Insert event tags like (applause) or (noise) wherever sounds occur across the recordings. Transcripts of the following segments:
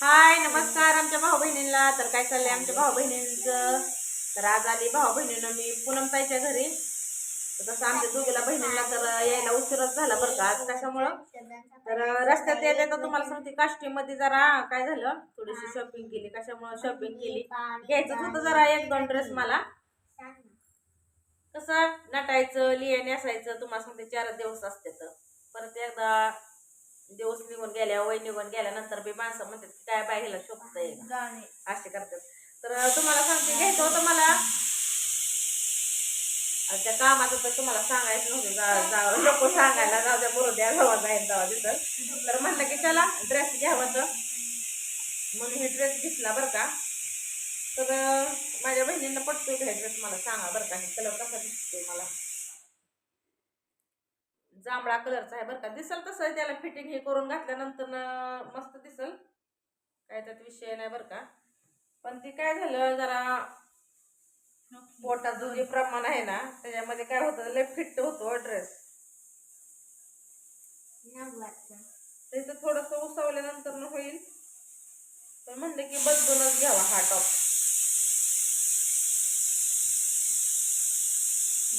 हाय नमस्कार आमच्या भाऊ बहिणींना तर काय चाललंय आमच्या भाऊ बहिणींचं तर आज आली भाऊ बहिणीनं मी पूनमताईच्या घरी. तर तसं आमच्या दोघीला बहिणींना तर यायला उशीरच झाला बरं का आज कशामुळं? तर रस्त्यात येत येता तुम्हाला सांगते काष्टीमध्ये जरा काय झालं थोडीशी शॉपिंग केली. कशामुळं शॉपिंग केली? घ्यायचं होतं जरा एक दोन ड्रेस मला. कसं नटायचं लिहे असायचं तुम्हाला सांगते चार दिवस असते तर. परत एकदा दिवस निघून गेल्या वय निघून गेल्यानंतर बी माणसं म्हणतात की काय बाईला शोभतंय असे करतात. तर तुम्हाला सांगते घ्यायचं होतं मला. आणि त्या कामाचं तर तुम्हाला सांगायचं नव्हतं. जा नको सांगायला. जाऊ द्या बरोबर द्या जावा जाईल जावा दिसत तर म्हणलं की चला ड्रेस घ्यावं तर म्हणून हे ड्रेस घेतला बरं का. तर माझ्या बहिणींना पटतोय का ड्रेस मला सांगा बरं का. हे कलर कसा दिसतोय मला. जांभळा कलरचा आहे बरं का. दिसल तसं त्याला फिटिंग हे करून घातल्यानंतर मस्त दिसल. काय त्यात विषय नाही बरं का. पण ते काय झालं जरा पोटाचं जे प्रमाण आहे ना त्याच्यामध्ये काय होतं लय फिट होतो ड्रेस त्याचं थोडस उसवल्यानंतर न होईल. पण म्हणलं की बदलूनच घ्यावा हा टॉप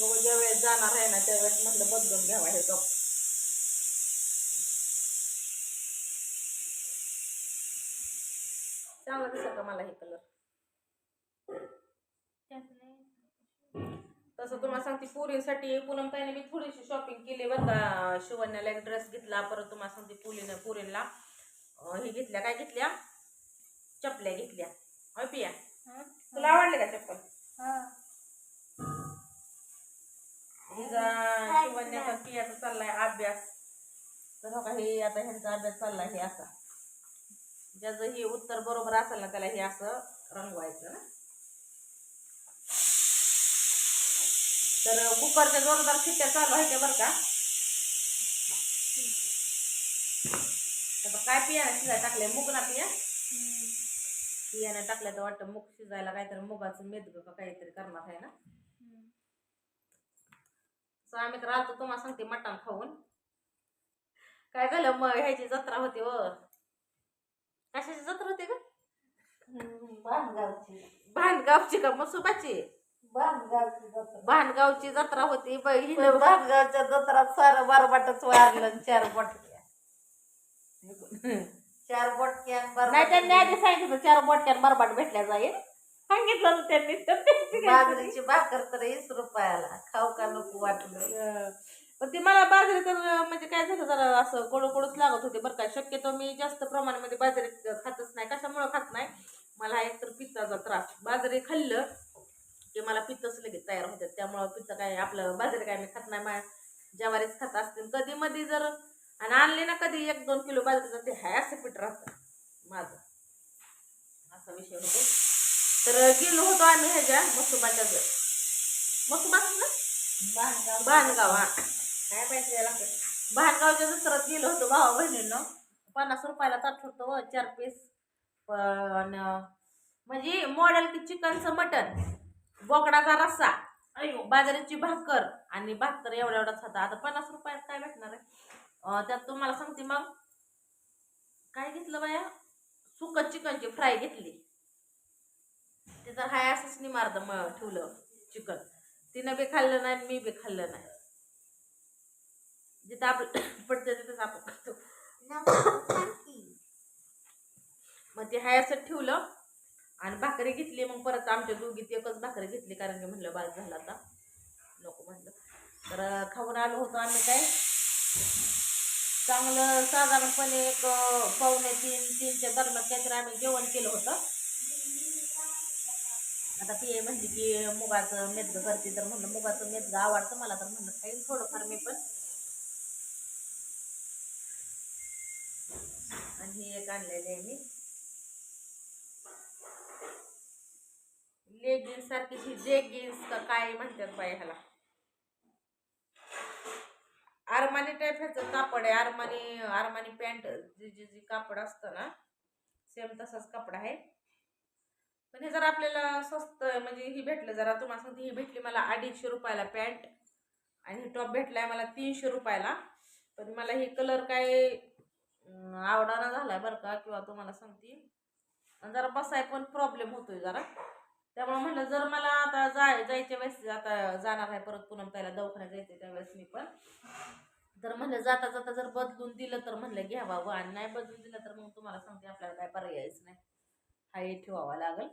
बघू ज्या वेळेस जाणार आहे ना त्यावेळेस म्हटलं बदलून घ्यावा हे टॉप चांगला दिसत का मला हे कलर तसं तुम्हाला सांगते पुरीसाठी पूनम ताईने मी थोडीशी शॉपिंग केली बरं का. शिवण्याला एक ड्रेस घेतला परत तुम्हाला सांगते पुलीनं पुरीला. हे घेतल्या काय घेतल्या? चपल्या घेतल्या. पिया? तुला आवडले का चप्पल? हिचा शिवण्याचा पियाचा चाललाय अभ्यास. तर हो का हे आता ह्यांचा अभ्यास चाललाय हे असा. ज्याचं हे उत्तर बरोबर असेल ना त्याला हे असं रंगवायचं ना. तर कुकरच्या जोरदार शिट्ट्या चालू आहेत त्या बरं का. काय पिया शिजायला टाकलंय? मुग ना पिया? पियाने टाकलं तर वाटतं मूग शिजायला काहीतरी मुगाचं मेदग का काहीतरी करणार आहे ना. सो आम्ही तर आलतो तुम्हाला सांगते मटण खाऊन. काय झालं मग ह्याची जत्रा होती व कशाची जत्रा होती का भानगावची. का मसुबाची? भानगावची जत्रा. होती ब- हिनं भातगावच्या जत्रात सारं बारबाटच वारलं आणि चार बोटक्या. चार बोटक्या नाही त्यांनी आधी सांगितलं चार बोटक्यान बरबाट भेटल्या जाईल. सांगितलं त्यांनी. तर त्यांची काय बाजरीची भाकर तर वीस रुपयाला. खाऊ का नको वाटलं अं, पण ते मला बाजरी तर म्हणजे काय झालं जरा असं कडू कडूच लागत होते बरं का. शक्यतो मी जास्त प्रमाणामध्ये बाजरी खातच नाही. कशामुळे खात नाही? मला एक तर पित्ताचा त्रास. बाजरी खाल्लं की मला पित्तच लगेच तयार होतात. त्यामुळं पित्त काय आपलं बाजरी काय मी खात नाही. मा ज्वारीच खात असते. कधी मध्ये जर आणि आणले ना कधी एक दोन किलो बाजरीचं ते हाय असं पीठ राहतं. माझं. असा विषय होतो. तर गेलो होतो आम्ही ह्याच्या मसुबाच्या मसुबाच ना बाणगाव. हा. काय माहिती याला? बाणगावच्या जत्रात गेलो होतो भावा बहिणीनं. पन्नास रुपयाला ताट होतं चार पीस पण म्हणजे मॉडेल की चिकनचं मटन बोकडाचा रस्सा अयो. बाजरीची भाकर आणि भाकर एवढा एवढाच होता. आता पन्नास रुपयात काय भेटणार आहे? त्यात तुम्हाला सांगते मग. काय घेतलं बाया? सुकं चिकनची फ्राय घेतली. ते तर हाय असंच निमार्द मग ठेवलं चिकन. तिनं बी खाल्लं नाही मी बी खाल्लं नाही. जिथं आपलं (coughs) पडतं तिथंच आपण खातो. मग ते हाय असं ठेवलं आणि भाकरी घेतली मग परत आमच्या दोघीत एकच भाकरी घेतली कारण की म्हणलं बाज झाला आता. नको म्हणलं. तर खाऊन आलो होतो आम्ही काय? चांगलं साधारणपणे एक पावणे तीन तीनच्या दरम्यान काहीतरी आम्ही जेवण केलं होतं. आता ती म्हणली की मुगाचं मेदगं करते तर म्हणलं मुगाचं मेदगं आवडतं मला तर म्हणलं काही थोडंफार मी पण. आणि हे एक आणलेली आहे मी. लेगिन्स सारखी ही जेगिन्स का काय म्हणतात बाई ह्याला? आरमानी टाईप ह्याचं कापड आहे. आरमानी आरमानी पॅन्ट जी जी जी कापड असतं ना सेम तसाच कापड आहे. पण हे जर आपल्याला स्वस्त म्हणजे ही भेटलं जरा तुम्हाला सांगते ही भेटली मला अडीचशे रुपयाला पॅन्ट आणि हे टॉप आहे मला तीनशे रुपयाला. पण मला हे कलर काय आवडाना आवडाना आहे बरं का किंवा तुम्हाला सांगते. आणि जरा बसाय पण प्रॉब्लेम होतोय जरा. त्यामुळे म्हणलं जर मला आता जाय जायच्या वेळेस आता जाणार आहे परत पुन्हा त्याला दवाखान्यात जायचं त्यावेळेस मी पण. तर म्हणलं जाता जाता जर बदलून दिलं तर म्हणलं घ्यावा आणि नाही बदलून दिलं तर मग तुम्हाला सांगते आपल्याला काय पर्यायच नाही. हा ठेवावा लागल.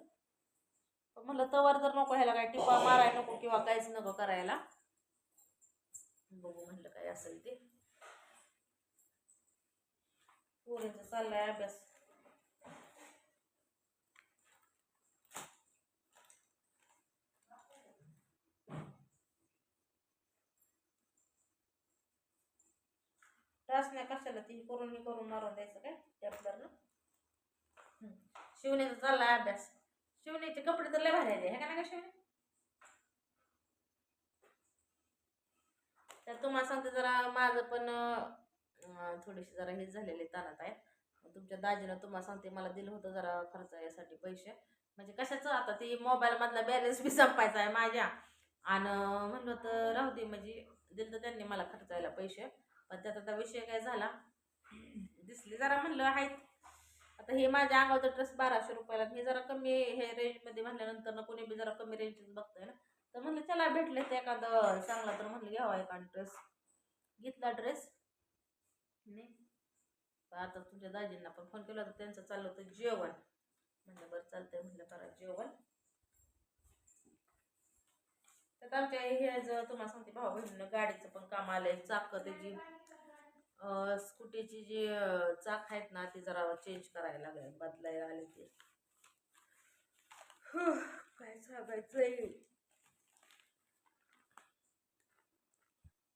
पण म्हणलं तवर जर नको ह्याला काय टिपा मारायला नको किंवा काहीच नको करायला. बघू म्हणलं काय असेल ते. पोरीचा चाललाय अभ्यास. त्रास नाही कशाला ती करून हे करून मारून द्यायचं काय? टॅपलरनं शिवण्याचा चालला अभ्यास. शिवण्याचे कपडे तर लय भारी आहे हे का नाही का शिवणे तर तुम्हाला सांगते जरा माझं पण थोडीशी जरा हेच झालेले ताणात आहे. तुमच्या दाजीनं तुम्हाला सांगते मला दिलं होतं जरा खर्च यासाठी पैसे. म्हणजे कशाचं? आता ते मोबाईलमधला बॅलन्स बी संपायचा आहे माझ्या. आणि म्हणलं तर राहू दे म्हणजे दिलं तर त्यांनी मला खर्चायला पैसे. पण त्यात आता विषय काय झाला? दिसले जरा म्हणलं आहेत आता हे माझ्या अंगावचं ड्रेस बाराशे रुपयाला हे जरा कमी हे रेंजमध्ये म्हणल्यानंतर ना कोणी बी जरा कमी रेंजच बघतोय ना तर म्हणलं चला भेटले ते एखादं चांगला तर म्हणलं घ्यावा एखादा ड्रेस घेतला ड्रेस आता तुमच्या दाजींना पण फोन केला होता त्यांचं चाललं होतं जेवण. म्हणलं बरं चालतंय म्हणलं करा जेवण. तर आमच्या हे जर तुम्हाला सांगते भाऊ बहिणीनं गाडीचं पण काम आलंय चाक त्याची. स्कूटीची जी चाक आहेत ना ती जरा चेंज करायला लागले बदलायला आले ते. काय सांगायचंय?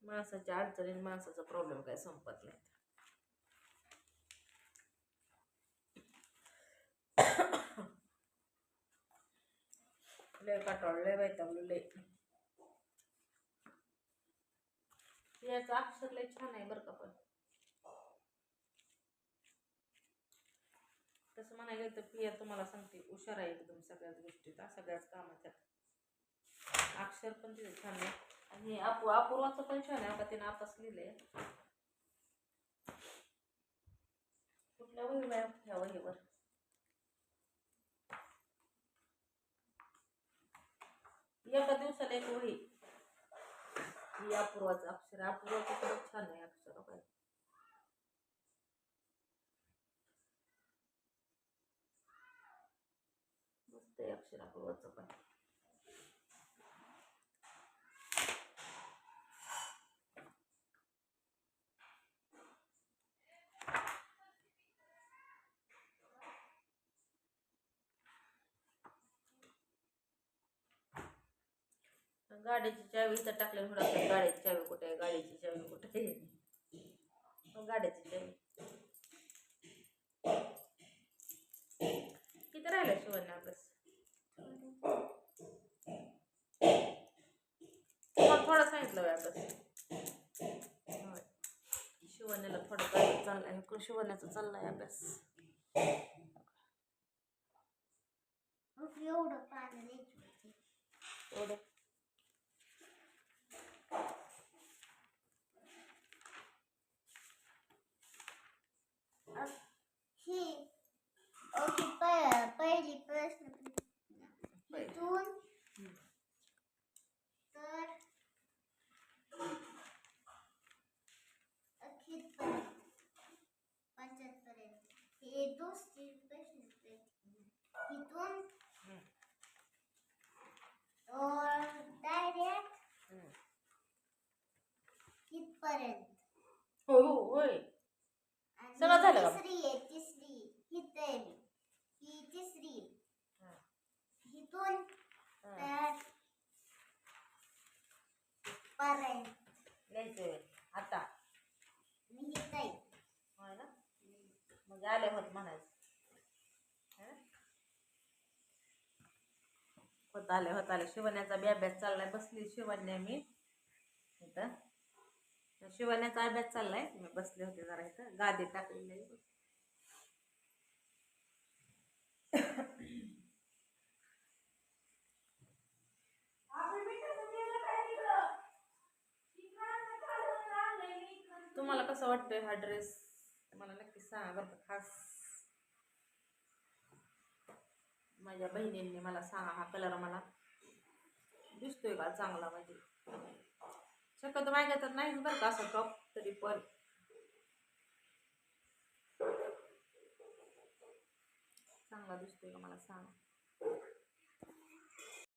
माणसाच्या अडचणीने माणसाचा प्रॉब्लेम काय संपत नाही. लय काटाळ लय वैतागलो लय. याचं अक्षर लय छान आहे बरं का पण. तसं म्हणायला तर पिया तुम्हाला सांगते हुशार आहे एकदम सगळ्याच गोष्टीत सगळ्याच कामाच्यात. अक्षर पण तिथे छान आहे. आणि अपू अपूर्वाचं पण छान आहे आता तिने आताच लिहिलंय. कुठल्या वहीवर ह्या वहीवर? एका दिवसाला एक वही. ही अपूर्वाचं अक्षर अपूर्वाचं खूप छान आहे अक्षर हो काय ते आहे अक्षर अपूर्वाचं पण गाडीची चावी तर टाकल्या म्हणून गाडीची चावी कुठे आहे? गाडीची चावी कुठे आहे? गाडीची चावी. किती राहिलं शिवण्या अभ्यास तुम्हाला थोडा सांगितलं अभ्यास शिवण्याला थोडा चाललाय शिवण्याचा चाललाय अभ्यास एवढं पाणी द्यायचं एवढं ही ओके प- पहिली प्रश्न इथून तर अखेरपर्यंत पंच्याहत्तरपर्यंत हे दुसरी प्रश्न इथून और डायरेक्ट हम्म. इथपर्यंत हो हो होय आणि सगळं झालं का? तिसरी आहे तिसरी ही तरी ही तिसरी हा. इथून हा. तर पर्यंत लिहायचं होय. आता. मी ही होय ना? मग आले होत म्हणायचं. हं? होत आले होत आले. शिवण्याचा बी अभ्यास चाललाय. बसली शिवण्या मी. इथं. शिवण्याचा अभ्यास चाललाय. मी बसले होते जरा इथं. गादी टाकलेली आहे. तुम्हाला कसं वाटतंय हा ड्रेस मला नक्की सांगा बरं का खास. माझ्या बहिणींनी मला सांगा हा कलर मला. दिसतोय का चांगला म्हणजे? शक्यतो माझ्या तर नाहीच बरं का असं टॉप तरी पण. चांगला दिसतोय का मला सांगा?